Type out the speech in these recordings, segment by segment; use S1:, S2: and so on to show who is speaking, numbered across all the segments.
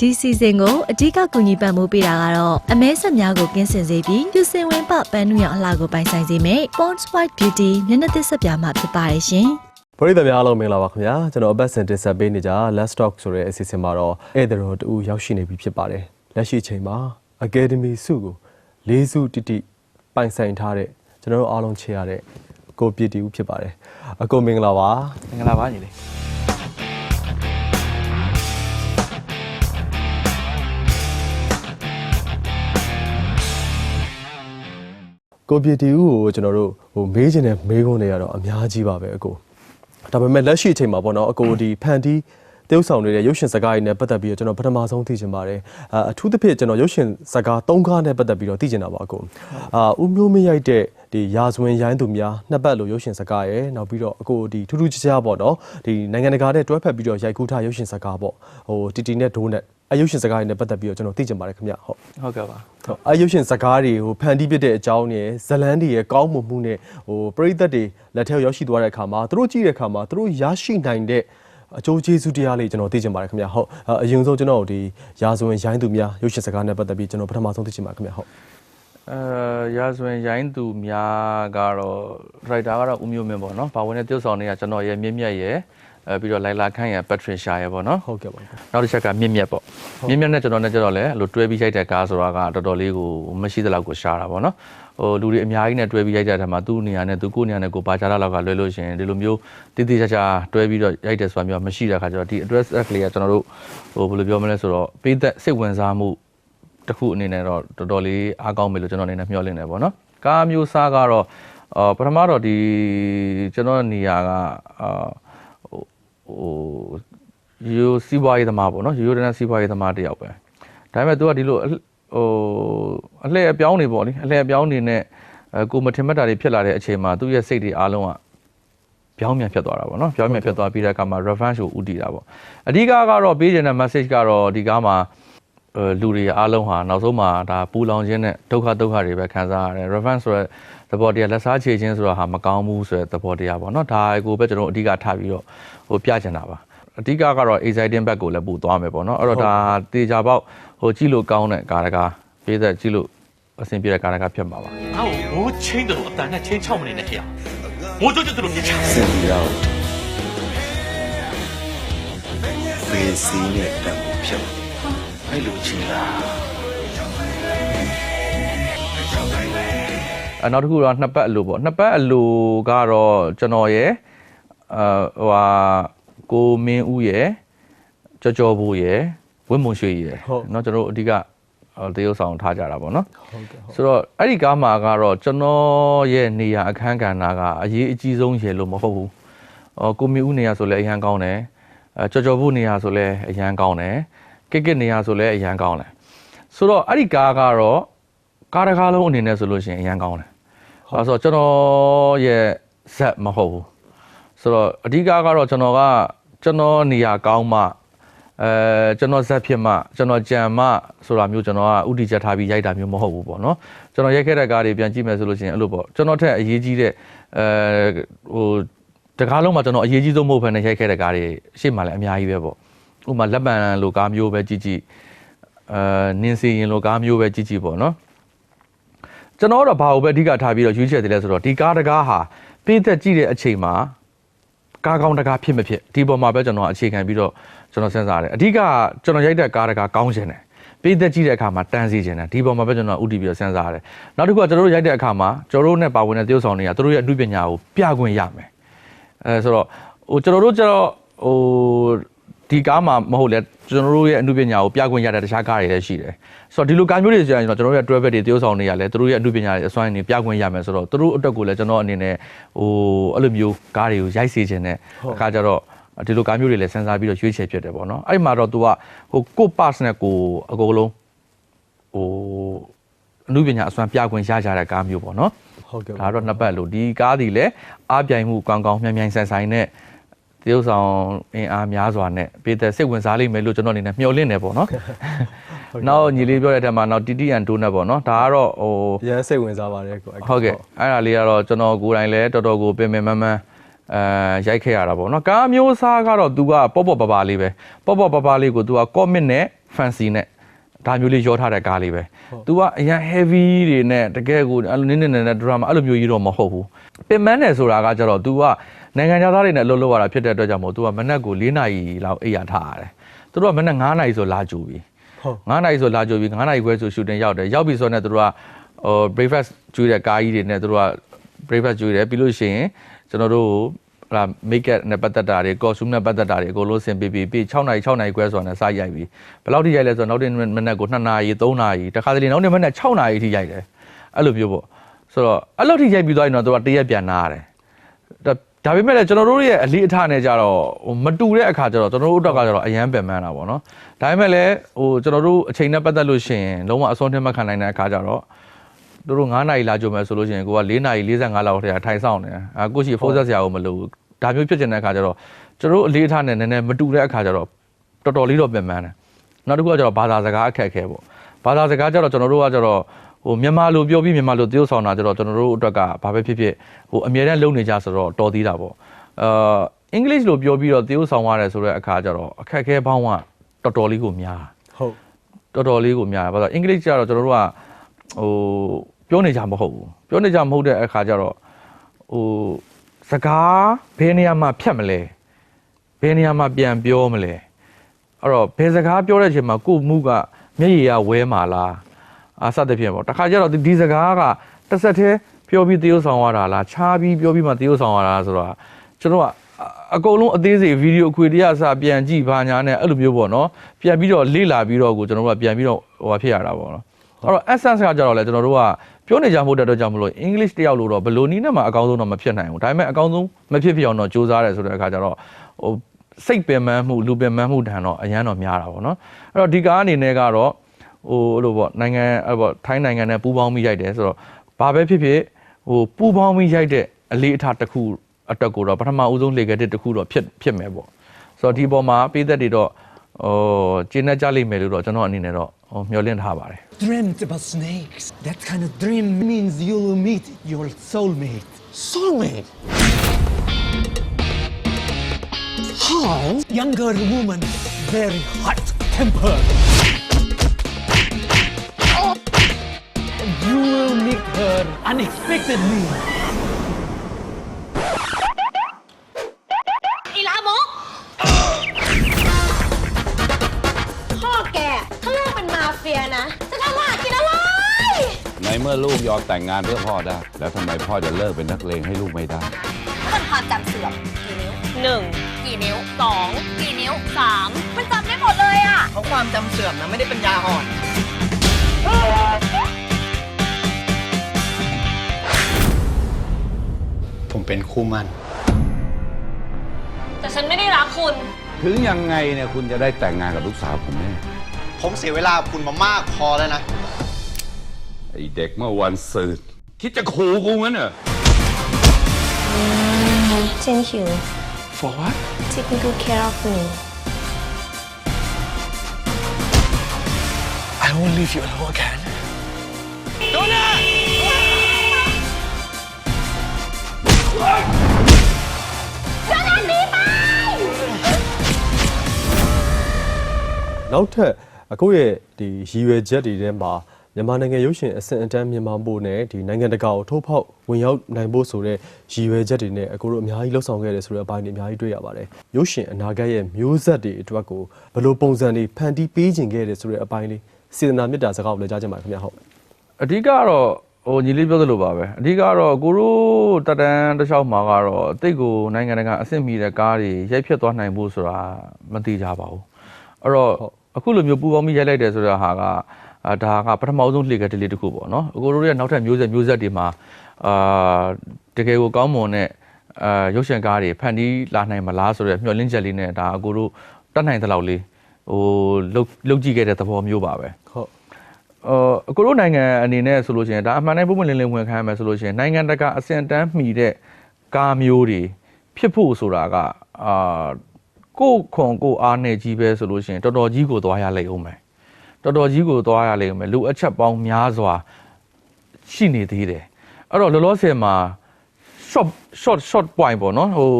S1: ဒီစီစဉ်ကိုအဓိကကူညီပံ့ပိုးပေးတာကတော့အမဲဆက်များကိုကင်းစင်စေပြီးပြူစင်ဝင်းပပန်းနုရောင်အလှကိုပိုင်ဆိုင်စေမယ့် Ponds White Beauty မျက်နှာသစ်ဆက်ပြာမှဖြစ်ပါတယ်ရှင်။
S2: ပရိသတ်များအားလုံးမင်္ဂလာပါခင်ဗျာကျွန်တော်အပတ်စဉ်တင်ဆက်ပေးနေကြ Let's Talk ဆိုတဲ့အစီအစဉ်မှာတော့ဧည့်သည်တော်တူရောက်ရှိနေပြီဖြစ်ပါတယ်လက်ရှိအချိန်မှာ Academy စုကို၄စုတိတိပိုင်ဆိုင်ထားတဲ့ကျွန်တော်တို့အားလုံးချေရတဲ့ကိုပြည့်တီဦးဖြစ်ပါတယ်အကိုမင်္ဂလာပါ
S3: မင်္ဂလာပါညီလေး
S2: ကိုပြည့်တီဦးကိုကျွန်တော်တို့ဟိုမေးချင်တဲ့မေးခွန်းတွေကတော့အများကြီးပါပဲအကိုဒါပေမဲ့လက်ရှိအချိန်မှာပေါ့နော်အကိုဒီဖန်တီးတေးဥဆောင်နေတဲ့ရုပ်ရှင်စကားတွေနဲ့ပတ်သက်ပြီးတော့ကျွန်တော်ပထမဆုံးသိချင်ပါတယ်အာအထူးသဖြင့်ကျွန်တော်ရုပ်ရှင်စကား၃ကားနဲ့ပတ်သက်ပြီးတော့သိချင်တာပါအကိုအာဦးမျိုးမင်းရိုက်တဲ့ဒီရာဇဝင်ရိုင်းသူများနှစ်ပတ်လိုရုပ်ရှင်စကားရယ်နောက်ပြီးတော့အကိုဒီထူးထူးခြားခြားပေါ့နော်ဒီနိုင်ငံတကာနဲ့တွဲဖက်ပြီးတော့ရိုက်ကူးထားရုပ်ရှင်စကားပေါ့ဟိုတီတီနဲ့ဒိုးနဲ့အရုပ်ရှင်စကားတွေနဲ့ပတ်သက်ပြီးတော့ကျွန်တော်သိချင်ပါတယ်ခင်ဗျဟုတ်
S3: ဟုတ်ကဲ့ပါ
S2: ဟုတ်အရုပ်ရှင်စကားတွေဟိုဖန်တီးပြတဲ့အကြောင်းနဲ့ဇလန်းတွေရဲ့ကောင်းမွန်မှုနဲ့ဟိုပရိသတ်တွေလက်ထက်ရောက်ရှိသွားတဲ့အခါမှာသူတို့ကြည့်တဲ့အခါမှာသူတို့ရရှိနိုင်တဲ့အကျိုးကျေးဇူးတရားလေးကျွန်တော်သိချင်ပါတယ်ခင်ဗျဟုတ်အအရင်ဆုံးကျွန်တော်တို့ဒီရာဇဝင်ရိုင်းသူများရုပ်ရှင်စကားနဲ့ပတ်သက်ပြီးကျွန်တော်ပထမဆုံးသိချင်ပါတယ်ခင်ဗျဟုတ်
S3: အဲရာဇဝင်ရိုင်းသူများကတော့ရိုက်တာကတော့ဦးမျိုးမင်းပေါ့နော်ဘာဝင်တဲ့ပြုတ်ဆောင်တွေကကျွန်တော်ရဲ့မြင့်မြတ်ရဲ့ အဲပြီးတော့လိုင်လာခန့်ရဲ့ပက်ထရရှာရဲ့ပေါ့နော်
S2: ဟုတ်ကဲ့ပါခင်ဗျ
S3: နောက်တစ်ချက်ကမြင့်မြတ်ပေါ့မြင့်မြတ်နဲ့ကျွန်တော်နဲ့ကျတော့လည်းအဲ့လိုတွဲပြီးရိုက်တဲ့ကားဆိုတာကတော်တော်လေးကိုမရှိသလောက်ကိုရှားတာပေါ့နော်ဟိုလူတွေအများကြီးနဲ့တွဲပြီးရိုက်တဲ့အခါမှာသူ့နေရာနဲ့သူကိုယ့်နေရာနဲ့ကိုပါချာတာလောက်ကလွဲလို့ရှိရင်ဒီလိုမျိုးတိတိကျကျတွဲပြီးတော့ရိုက်တယ်ဆိုတာမျိုးကမရှိတဲ့အခါကျတော့ဒီ address ကလေးကကျွန်တော်တို့ဟိုဘယ်လိုပြောမလဲဆိုတော့ပေးသက်စိတ်ဝင်စားမှုတစ်ခုအနေနဲ့တော့တော်တော်လေးအားကောင်းမယ်လို့ကျွန်တော်အနေနဲ့မျှော်လင့်နေပါတော့။ကားမျိုးစားကတော့အော်ပထမတော့ဒီကျွန်တော်နေရာကအာ ဟိုဟိုရိုးစီးပွားရေးသမားပေါ့နော်ရိုးရိုးတန်းစီးပွားရေးသမားတစ်ယောက်ပဲ။ဒါပေမဲ့ तू ကဒီလိုအလှဟိုအလှည့်အပြောင်းနေပေါ့လေအလှည့်အပြောင်းနေနဲ့အဲကိုမထင်မှတ်တာတွေဖြစ်လာတဲ့အချိန်မှာသူ့ရဲ့စိတ်တွေအားလုံးကပြောင်းပြန်ဖြစ်သွားတာပေါ့နော်ပြောင်းပြန်ဖြစ်သွားပြီးတဲ့အခါမှာ revenge ကိုဥတည်တာပေါ့အဓိကကတော့ပေးခြင်းတဲ့ message ကတော့ဒီကားမှာအဲ လူတွေအားလုံးဟာနောက်ဆုံးမှာဒါပူလောင်ခြင်းနဲ့ဒုက္ခဒုက္ခတွေပဲခံစားရတယ် reference ဆိုတဲ့သဘောတရားလက်စားချေခြင်းဆိုတာဟာမကောင်းဘူးဆိုတဲ့သဘောတရားပေါ့နော်ဒါကိုပဲကျွန်တော်အဓိကထားပြီးတော့ဟိုပြချင်တာပါအဓိကကတော့ exciting back ကိုလည်းပို့သွားမယ်ပေါ့နော်အဲ့တော့ဒါတေချာပေါက်ဟိုကြည့်လို့ကောင်းတဲ့ကာရကာပေးသက်ကြည့်လို့အဆင်ပြေတဲ့ကာရကာဖြစ်မှာပါ။
S4: အော်ဘိုးချင်းတို့အတန်နဲ့ချင်းချောက်မနေနဲ့ခင်ဗျာ။ဘိုးတို့
S5: ကျတို့မြင်ချင်
S6: စင်ပြောင်းပေးစီနဲ့တံဖြစ် အဲ့လိုချင်လား
S3: အဲနောက်တစ်ခုတော့နှစ်ပတ်အလိုပေါ့နှစ်ပတ်အလိုကတော့ကျွန်တော်ရဲ့အာဟိုဟာကိုမင်းဦးရဲ့ကြော်ကြော်ဘူးရဲ့ဝင်းမုံရွှေရဲ့เนาะကျွန်တော်တို့အဓိကဟိုတရုပ်ဆောင်ထားကြတာပေါ့เนาะ
S2: ဟုတ်ကဲ့ဟုတ်
S3: ဆိုတော့အဲ့ဒီကားမှာကတော့ကျွန်တော်ရဲ့နေရာအခန်းကဏ္ဍကအရေးအကြီးဆုံးရေလို့မဟုတ်ဘူး။အော်ကိုမီဦးနေရာဆိုလဲအရန်ကောင်းတယ်။အဲကြော်ကြော်ဘူးနေရာဆိုလဲအရန်ကောင်းတယ်။ ကစ်ကစ်နေရာဆိုလဲအရန်ကောင်းတယ်။ဆိုတော့အဲ့ဒီကားကတော့ကားတစ်ကားလုံးအနေနဲ့ဆိုလို့ရှိရင်အရန်ကောင်းတယ်။အဲဆိုတော့ကျွန်တော်ရဲ့ဇက်မဟုတ်ဘူး။ဆိုတော့အဓိကကတော့ကျွန်တော်ကကျွန်တော်နေရာကောင်းမှအဲကျွန်တော်ဇက်ဖြစ်မှကျွန်တော်ကြံမှဆိုတာမျိုးကျွန်တော်ကဥတီချက်ထားပြီးရိုက်တာမျိုးမဟုတ်ဘူးပေါ့နော်ကျွန်တော်ရိုက်ခဲ့တဲ့ကားတွေပြန်ကြည့်မယ်ဆိုလို့ရှိရင်အဲ့လိုပေါ့ကျွန်တော်ထက်အရေးကြီးတဲ့အဲဟိုတကားလုံးမှာကျွန်တော်အရေးကြီးဆုံးမဟုတ်ဘဲနဲ့ရိုက်ခဲ့တဲ့ကားတွေအရှိမှလည်းအများကြီးပဲပေါ့ ဥပမာလက်ပံလိုကားမျိုးပဲကြည့်ကြည့်အဲနင်းစီရင်လိုကားမျိုးပဲကြည့်ကြည့်ပေါ့နော်ကျွန်တော်တော့ဘာကိုပဲအဓိကထားပြီးတော့ရွေးချယ်တယ်လဲဆိုတော့ဒီကားတကားဟာပေးသက်ကြည့်တဲ့အချိန်မှာကားကောင်းတကားဖြစ်မဖြစ်ဒီပေါ်မှာပဲကျွန်တော်အခြေခံပြီးတော့ကျွန်တော်စဉ်းစားတယ်အဓိကကျွန်တော်ရိုက်တဲ့ကားတကားကောင်းခြင်းတယ်ပေးသက်ကြည့်တဲ့အခါမှာတန်းစီခြင်းတယ်ဒီပေါ်မှာပဲကျွန်တော်ဥတည်ပြီးတော့စဉ်းစားရတယ်နောက်တစ်ခုကကျွန်တော်တို့ရိုက်တဲ့အခါမှာကျွန်တော်တို့နဲ့ပါဝင်တဲ့သရုပ်ဆောင်တွေကသူတို့ရဲ့အမှုပညာကိုပြခွင့်ရမယ်အဲဆိုတော့ဟိုကျွန်တော်တို့ကျတော့ဟို ဒီကားမှာမဟုတ်လေကျွန်တော်တို့ရဲ့အမှုပညာကိုပြခွင့်ရတဲ့တခြားကားတွေလည်းရှိတယ်ဆိုတော့ဒီလိုကားမျိုးတွေဆိုရင်ကျွန်တော်တို့ရဲ့ travel တွေသရုပ်ဆောင်တွေကလည်းသူတို့ရဲ့အမှုပညာတွေအစွမ်းရည်တွေပြခွင့်ရမယ်ဆိုတော့သူတို့အတွက်ကိုလည်းကျွန်တော်အနေနဲ့ဟိုအဲ့လိုမျိုးကားတွေကိုရိုက်စေခြင်းနဲ့အခါကျတော့ဒီလိုကားမျိုးတွေလည်းစဉ်းစားပြီးတော့ရွေးချယ်ဖြစ်တယ်ပေါ့နော်အဲ့ဒီမှာတော့ तू ကဟိုကို pass နဲ့ကိုအကုန်လုံးဟိုအမှုပညာအစွမ်းပြခွင့်ရကြတဲ့ကားမျိုးပေါ့နော်
S2: ဟုတ်ကဲ့
S3: ဒါတော့နှစ်ပတ်လို့ဒီကားဒီလည်းအားပြိုင်မှုကောင်းကောင်းမြန်မြန်ဆန်ဆန်နဲ့ တရုပ်ဆောင်အင်အားများစွာနဲ့ပြည်သက်စိတ်ဝင်စားလိမ့်မယ်လို့ကျွန်တော်အနေနဲ့မျှော်လင့်နေပေါ့နော်။နောက်ညီလေးပြောတဲ့အထက်မှာနောက် TTN တိုးနဲ့ပေါ့နော်ဒါကတော့ဟို
S2: ရမ်းစိတ်ဝင်စားပါတယ်ကို
S3: ဟုတ်ကဲ့အဲ့ဒါလေးကတော့ကျွန်တော်ကိုယ်တိုင်လည်းတော်တော်ကိုပင်ပင်မန်းမန်းအဲရိုက်ခဲ့ရတာပေါ့နော်ကားမျိုးစားကတော့ तू ကပေါ့ပေါ့ပပလေးပဲပေါ့ပေါ့ပပလေးကို तू က commit နဲ့ fancy နဲ့ ဒါမျိုးလေးရောထားတဲ့ကားလေးပဲ။ तू ကအရင် heavy တွေနဲ့တကယ်ကိုအဲ့လိုနင်းနေနေတဲ့ drama အဲ့လိုမျိုးကြီးတော့မဟုတ်ဘူး။ပင်မနဲ့ဆိုတာကကြတော့ तू ကနိုင်ငံခြားသားတွေနဲ့အလုပ်လုပ်ရတာဖြစ်တဲ့အတွက်ကြောင့်မို့ तू ကမနက်ကို၄နာရီလောက်အိပ်ရထားရတယ်။သူတို့ကမနက်9နာရီဆိုလာကြူပြီ။
S2: ဟုတ်
S3: 9နာရီဆိုလာကြိုပြီး9နာရီခွဲဆို shooting ရောက်တယ်ရောက်ပြီဆိုတော့ ਨੇ သူတို့ကဟို breakfast ကျွေးတဲ့ကားကြီးတွေနဲ့သူတို့က breakfast ကျွေးတယ်ပြီးလို့ရှိရင်ကျွန်တော်တို့ ဟလာ make up နဲ့ပတ်သက်တာတွေ costume နဲ့ပတ်သက်တာတွေအကုန်လုံးဆင်ပေးပြီးပြီး6နာရီ6နာရီခွဲဆိုတာနဲ့စရိုက်ပြီဘယ်လောက်ထိရိုက်လဲဆိုတော့နောက်တစ်မနက်ကို2နာရီ3နာရီတခါတလေနောက်တစ်မနက်6နာရီထိရိုက်တယ်အဲ့လိုမျိုးပေါ့ဆိုတော့အဲ့လိုထိရိုက်ပြီးသွားရင်တော့သူကတရက်ပြန်နာရတယ်ဒါဒါပေမဲ့လည်းကျွန်တော်တို့ရဲ့အလေးအထားနဲ့ကြတော့ဟိုမတူတဲ့အခါကျတော့ကျွန်တော်တို့အတွက်ကကြတော့အရန်ပင်ပန်းတာပေါ့နော်ဒါပေမဲ့လည်းဟိုကျွန်တော်တို့အချိန်နဲ့ပတ်သက်လို့ရှိရင်လုံးဝအစွန်းထင်းမခံနိုင်တဲ့အခါကျတော့ တို့တို့9နာရီလာကြုံမယ်ဆိုလို့ရှိရင်ကိုက4နာရီ45လောက်ထဲကထိုင်ဆောင်နေအာကိုရှိဖုန်းဆက်စရာကိုမလိုဘူးဒါမျိုးဖြစ်နေတဲ့အခါကျတော့ကျွန်တော်တို့အလေးအထားနဲ့နည်းနည်းမတူတဲ့အခါကျတော့တော်တော်လေးတော့ပင်ပန်းတယ်နောက်တစ်ခုကကျတော့ဘာသာစကားအခက်အခဲပေါ့ဘာသာစကားကျတော့ကျွန်တော်တို့ကကျတော့ဟိုမြန်မာလိုပြောပြီးမြန်မာလိုသရုပ်ဆောင်တာကျတော့ကျွန်တော်တို့အတွက်ကဘာပဲဖြစ်ဖြစ်ဟိုအမြဲတမ်းလုံနေကြဆိုတော့တော်သေးတာပေါ့အာအင်္ဂလိပ်လိုပြောပြီးတော့သရုပ်ဆောင်ရတယ်ဆိုတဲ့အခါကျတော့အခက်အခဲပေါင်းကတော်တော်လေးကိုများတာ
S2: ဟုတ်
S3: တော်တော်လေးကိုများတယ်ဘာလို့လဲအင်္ဂလိပ်ကျတော့ကျွန်တော်တို့ကဟို ပြောနေကြမဟုတ်ဘူးပြောနေကြမဟုတ်တဲ့အခါကျတော့ဟိုစကားဘယ်နေရာမှာဖြတ်မလဲဘယ်နေရာမှာပြန်ပြောမလဲအဲ့တော့ဘယ်စကားပြောတဲ့အချိန်မှာကိုယ့်မှုကမျက်ရည်ကဝဲမှာလားအာစသဖြင့်ပေါ့တခါကျတော့ဒီဒီစကားကတစ်ဆက်တည်းပြောပြီးတရုပ်ဆောင်ရတာလားခြားပြီးပြောပြီးမှတရုပ်ဆောင်ရတာဆိုတော့ကျွန်တော်ကအကုန်လုံးအသေးစိတ်ဗီဒီယိုအခွေတရားအစားပြန်ကြည့်ပါညာနဲ့အဲ့လိုမျိုးပေါ့နော်ပြန်ပြီးတော့လေ့လာပြီးတော့ကိုကျွန်တော်တို့ကပြန်ပြီးတော့ဟိုဟာဖြစ်ရတာပေါ့နော်အဲ့တော့ essence ကကြတော့လေကျွန်တော်တို့က ပြောနေကြမှုတဲ့အတွက်ကြောင့်မလို့ English တယောက်လို့တော့ဘယ်လိုနည်းနဲ့မှအကောင်းဆုံးတော့မဖြစ်နိုင်ဘူးဒါပေမဲ့အကောင်းဆုံးမဖြစ်ဖြစ်အောင်တော့စူးစမ်းရဲဆိုတဲ့အခါကျတော့ဟိုစိတ်ပင်ပန်းမှုလူပင်ပန်းမှုတန်တော့အရန်တော့များတာပေါ့နော်အဲ့တော့ဒီကားအနေနဲ့ကတော့ဟိုအဲ့လိုပေါ့နိုင်ငံအဲ့ပေါ့ထိုင်းနိုင်ငံနဲ့ပူးပေါင်းပြီးရိုက်တယ်ဆိုတော့ဘာပဲဖြစ်ဖြစ်ဟိုပူးပေါင်းပြီးရိုက်တဲ့အလေးအထားတစ်ခုအတွက်ကိုတော့ပထမဦးဆုံးလေကတစ်တစ်ခုတော့ဖြစ်ဖြစ်မယ်ပေါ့ဆိုတော့ဒီပေါ်မှာပေးသက်တွေတော့ဟိုကျင်းနေကြလိမ့်မယ်လို့တော့ကျွန်တော်အနေနဲ့တော့ ဟိုမျှော်လင့်ထားပါတယ်
S7: dreamt about snakes. That kind of dream means you'll meet your soulmate. Soulmate? How? Younger woman, very hot tempered. And you will meet her unexpectedly.
S5: เมื่อลูกยอมแต่งงานเพื่อพ่อได้ แล้วทำไมพ่อจะเลิกเป็นนักเลงให้ลูกไม่ได้
S8: มันความจำเสื่อมกี่นิ้วหนึ่งกี่นิ้วสองกี่นิ้วสามมันจำได้หมดเลยอะ
S9: เขาความจำเสื่อมนะไม่ได้เป็นยาอ่อน
S6: ผมเป็นคู่มั่น
S8: แต่ฉันไม่ได้รักคุณ
S5: ถึงยังไงเนี่ยคุณจะได้แต่งงานกับลูกสาวผมแน่
S6: ผมเสียเวลากับคุณมามากพอแล้วนะ
S5: ไอเด็กเมื่อวันศืนคิดจะขู่กูงั้นเหรอ
S8: Thank you
S5: For what
S8: taking good care of me
S7: I won't leave you alone again.
S2: နောက်ထပ်အခုရဲ့ဒီရည်ရွယ်ချက်တွေထဲမှာ မြန်မာနိုင်ငံရုပ်ရှင်အဆင့်အတန်းမြန်မာဖို့နဲ့ဒီနိုင်ငံတကာကိုထိုးဖောက်ဝင်ရောက်နိုင်ဖို့ဆိုတဲ့ရည်ရွယ်ချက်တွေနဲ့အခုတို့အများကြီးလှုပ်ဆောင်ခဲ့တယ်ဆိုတဲ့အပိုင်းတွေအများကြီးတွေ့ရပါတယ်ရုပ်ရှင်အနာဂတ်ရဲ့မျိုးဆက်တွေအတွက်ကိုဘယ်လိုပုံစံတွေဖန်တီးပေးခြင်းခဲ့တယ်ဆိုတဲ့အပိုင်းလေးစေတနာမေတ္တာစကားကိုလည်းကြားချင်ပါတယ်ခင်ဗျာဟုတ်
S3: အဓိကတော့ဟိုညီလေးပြောသလိုပါပဲအဓိကတော့ကိုတို့တက်တန်းတစ်လျှောက်မှာကတော့တိတ်ကိုနိုင်ငံတကာအဆင့်မီတဲ့ကားတွေရိုက်ဖြတ်သွားနိုင်ဖို့ဆိုတာမသိကြပါဘူးအဲ့တော့အခုလိုမျိုးပူပေါင်းပြီးရိုက်လိုက်တယ်ဆိုတဲ့ဟာက အာဒါကပထမဆုံးလှေကတလေးတစ်ခုပေါ့နော်အကိုတို့ရဲ့နောက်ထပ်မျိုးဆက်မျိုးဆက်တွေမှာအာတကယ်ကိုကောင်းမွန်တဲ့အာရုပ်ရှင်ကားတွေဖန်တီးလာနိုင်မလားဆိုတဲ့မျှော်လင့်ချက်လေးနဲ့ဒါအကိုတို့တတ်နိုင်တဲ့လောက်လေးဟိုလုတ်လုတ်ကြည့်ခဲ့တဲ့သဘောမျိုးပါပဲ
S2: ဟုတ်
S3: အော်အခုတို့နိုင်ငံအနေနဲ့ဆိုလို့ရှိရင်ဒါအမှန်တမ်းပုံမှန်လင်းလင်းဝင်ခံရမယ်ဆိုလို့ရှိရင်နိုင်ငံတကာအစင်တန်းမှီတဲ့ကားမျိုးတွေဖြစ်ဖို့ဆိုတာကအာကိုယ့်ခွန်ကိုယ်အားနဲ့ကြီးပဲဆိုလို့ရှိရင်တော်တော်ကြီးကိုသွားရလိမ့်ဦးမယ် တော်တော်ကြီးကိုသွားရလိမ့်ဦးမယ်လူအချက်ပေါင်းများစွာရှိနေသေးတယ်အဲ့တော့လောလောဆယ်မှာ short short short point ပေါ့နော်ဟို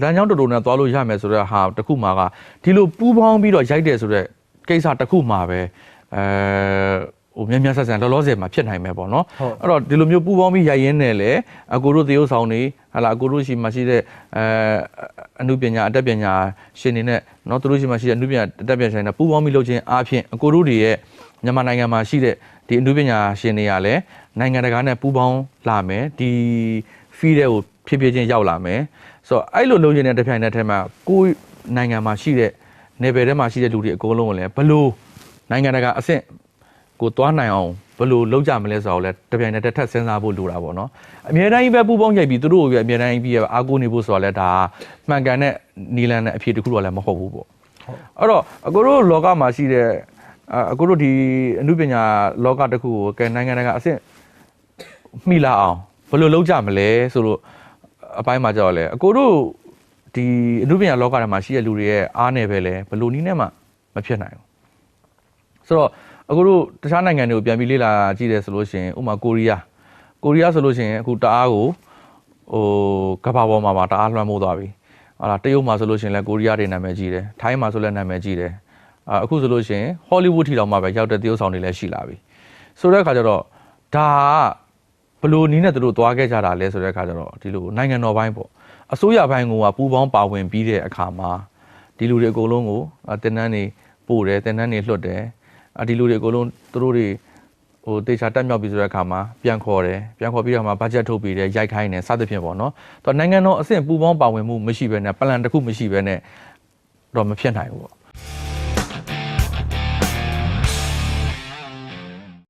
S3: လမ်းကြောင်းတော်တော်နဲ့သွားလို့ရမယ်ဆိုတော့ဟာတခုမှကဒီလိုပူးပေါင်းပြီးတော့ရိုက်တယ်ဆိုတော့ကိစ္စတစ်ခုမှာပဲအဲ ဟိုမြန်မြန်ဆက်ဆန်လောလောဆယ်မှာဖြစ်နိုင်မယ်ပေါ့နော်
S2: ဟုတ်
S3: အဲ့တော့ဒီလိုမျိုးပူပေါင်းပြီးရိုက်ရင်းနဲ့လေအကိုတို့သေယုပ်ဆောင်နေဟာလာအကိုတို့ရှိမှရှိတဲ့အဲအနုပညာအတတ်ပညာရှင်တွေနဲ့เนาะသူတို့ရှိမှရှိတဲ့အနုပညာအတတ်ပညာရှင်တွေနဲ့ပူပေါင်းပြီးလုပ်ခြင်းအားဖြင့်အကိုတို့တွေရဲ့မြန်မာနိုင်ငံမှာရှိတဲ့ဒီအနုပညာရှင်တွေကလည်းနိုင်ငံတကာနဲ့ပူပေါင်းလာမယ်ဒီ fee တဲ့ကိုဖြည်းဖြည်းချင်းရောက်လာမယ်ဆိုတော့အဲ့လိုလုပ်ရင်တဲ့တစ်ပြိုင်နက်တည်းမှာကိုယ်နိုင်ငံမှာရှိတဲ့နယ်ပယ်ထဲမှာရှိတဲ့လူတွေအကုန်လုံးကိုလည်းဘလို့နိုင်ငံတကာအဆင့် ကိုသွားနိုင်အောင်ဘလို့လုပ်ကြမလဲဆိုတော့လည်းတစ်ပြိုင်နက်တည်းထပ်စဉ်းစားဖို့လိုတာပေါ့နော်အမြဲတမ်းကြီးပဲပူပေါင်းရိုက်ပြီးသူတို့ကိုပဲအမြဲတမ်းကြီးပြီးအားကိုးနေဖို့ဆိုတော့လည်းဒါမှန်ကန်တဲ့နီလန်နဲ့အဖြေတစ်ခုတော့လည်းမဟုတ်ဘူးပေါ့အဲ့တော့အကိုတို့လောကမှာရှိတဲ့အာအကိုတို့ဒီအမှုပညာလောကတစ်ခုကိုကဲနိုင်ငံတကာအဆင့်မိလာအောင်ဘယ်လိုလုပ်ကြမလဲဆိုတော့အပိုင်းမှာကြောက်လဲအကိုတို့ဒီအနုပညာလောကထဲမှာရှိတဲ့လူတွေရဲ့အားနယ်ပဲလဲဘယ်လိုနည်းနဲ့မှမဖြစ်နိုင်ဘူးဆိုတော့ အကိုတို့တခြားနိုင်ငံတွေကိုပြန်ပြီးလေ့လာကြည့်တယ်ဆိုလို့ရှိရင်ဥပမာကိုရီးယားကိုရီးယားဆိုလို့ရှိရင်အခုတအားကိုဟိုကမ္ဘာပေါ်မှာမှာတအားလွှမ်းမိုးသွားပြီဟာလားတရုတ်မှာဆိုလို့ရှိရင်လည်းကိုရီးယားတွေနာမည်ကြီးတယ်ထိုင်းမှာဆိုလည်းနာမည်ကြီးတယ်အာအခုဆိုလို့ရှိရင်ဟောလိဝုဒ်ထီတောင်မှပဲရောက်တဲ့တရုတ်ဆောင်တွေလည်းရှိလာပြီဆိုတဲ့အခါကျတော့ဒါကဘလို့နီးနဲ့သူတို့သွားခဲ့ကြတာလဲဆိုတဲ့အခါကျတော့ဒီလိုနိုင်ငံတော်ပိုင်းပေါ့အစိုးရဘိုင်းကပူပေါင်းပါဝင်ပြီးတဲ့အခါမှာဒီလူတွေအကုန်လုံးကိုအာတင်တန်းနေပို့တယ်တင်တန်းနေလွှတ်တယ်အာ ဒီလူတွေအကုန်လုံးသူတို့တွေဟိုတေချာတက်မြောက်ပြီးဆိုတဲ့အခါမှာပြန်ခေါ်တယ်ပြန်ခေါ်ပြီးတော့မှဘတ်ဂျက်ထုတ်ပြီးတယ်ရိုက်ခိုင်းတယ်စသဖြင့်ပေါ့နော်တော့နိုင်ငံတော်အဆင့်ပူပေါင်းပါဝင်မှုမရှိဘဲနဲ့ပလန်တစ်ခုမရှိဘဲနဲ့တော့မဖြစ်နိုင်ဘူးပေါ့